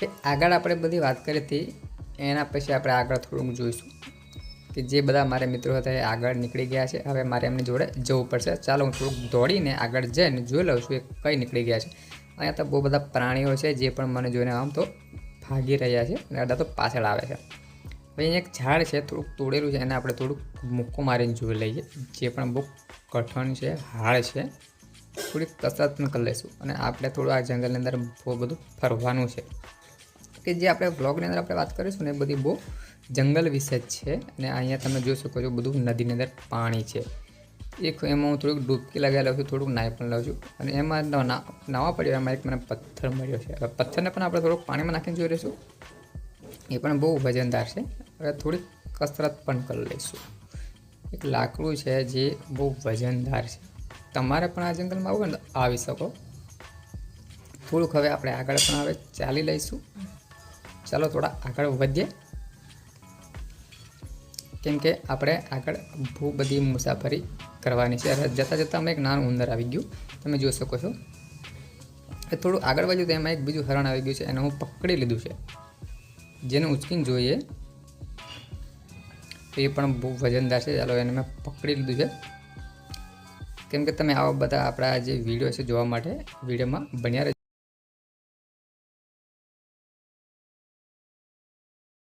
કે આગળ આપણે બધી વાત કરી હતી, એના પછી આપણે આગળ થોડુંક જોઈશું કે જે બધા મારા મિત્રો હતા એ આગળ નીકળી ગયા છે. હવે મારે એમની જોડે જવું પડશે. ચાલો હું થોડુંક દોડીને આગળ જઈને જોઈ લઉં છું એ કઈ નીકળી ગયા છે. અહીંયા તો બહુ બધા પ્રાણીઓ છે જે પણ મને જોઈને આમ તો ભાગી રહ્યા છે અને અડધા તો પાછળ આવે છે. અહીંયા એક ઝાડ છે, થોડુંક તોડેલું છે, એને આપણે થોડુંક મૂકો મારીને જોઈ લઈએ. જે પણ બહુ કઠણ છે હાડ છે, થોડીક કસરત પણ કરી લઈશું. અને આપણે થોડું આ જંગલની અંદર બહુ બધું ફરવાનું છે. કે જે આપણે બ્લોગની અંદર આપણે વાત કરીશું ને એ બધી બહુ જંગલ વિશે જ છે. અને અહીંયા તમે જોઈ શકો છો બધું નદીની અંદર પાણી છે. એક એમાં હું થોડુંક ડૂબકી લગાવી લઉં છું, થોડુંક નાહી પણ લઉં છું. અને એમાં નાવા પડ્યો, એમાં એક મને પથ્થર મળ્યો છે. હવે પથ્થરને પણ આપણે થોડુંક પાણીમાં નાખીને જોઈ લઈશું. એ પણ બહુ વજનદાર છે. હવે થોડીક કસરત પણ કરી લઈશું. એક લાકડું છે જે બહુ વજનદાર છે. તમારે પણ આ જંગલમાં આવું આવી શકો. થોડુંક હવે આપણે આગળ પણ હવે ચાલી લઈશું. ચાલો થોડા આગળ વધીએ. કેમ કે આપણે આગળ બહુ બધી મુસાફરી કરવાની છે. જતાં જતાં અમે એક નાનું ઉંદર આવી ગયું. તમે જોઈ શકો છો. એ થોડું આગળ વધ્યું તો એમાં એક બીજું હરણ આવી ગયું છે. એને હું પકડી લીધું છે. જેને ઉચકીને જોઈએ. તો એ પણ બહુ વજનદાર છે. ચાલો એને મેં પકડી લીધું છે. કેમ કે તમે આવા બધા આપણા જે વીડિયો છે જોવા માટે વિડીયોમાં બન્યા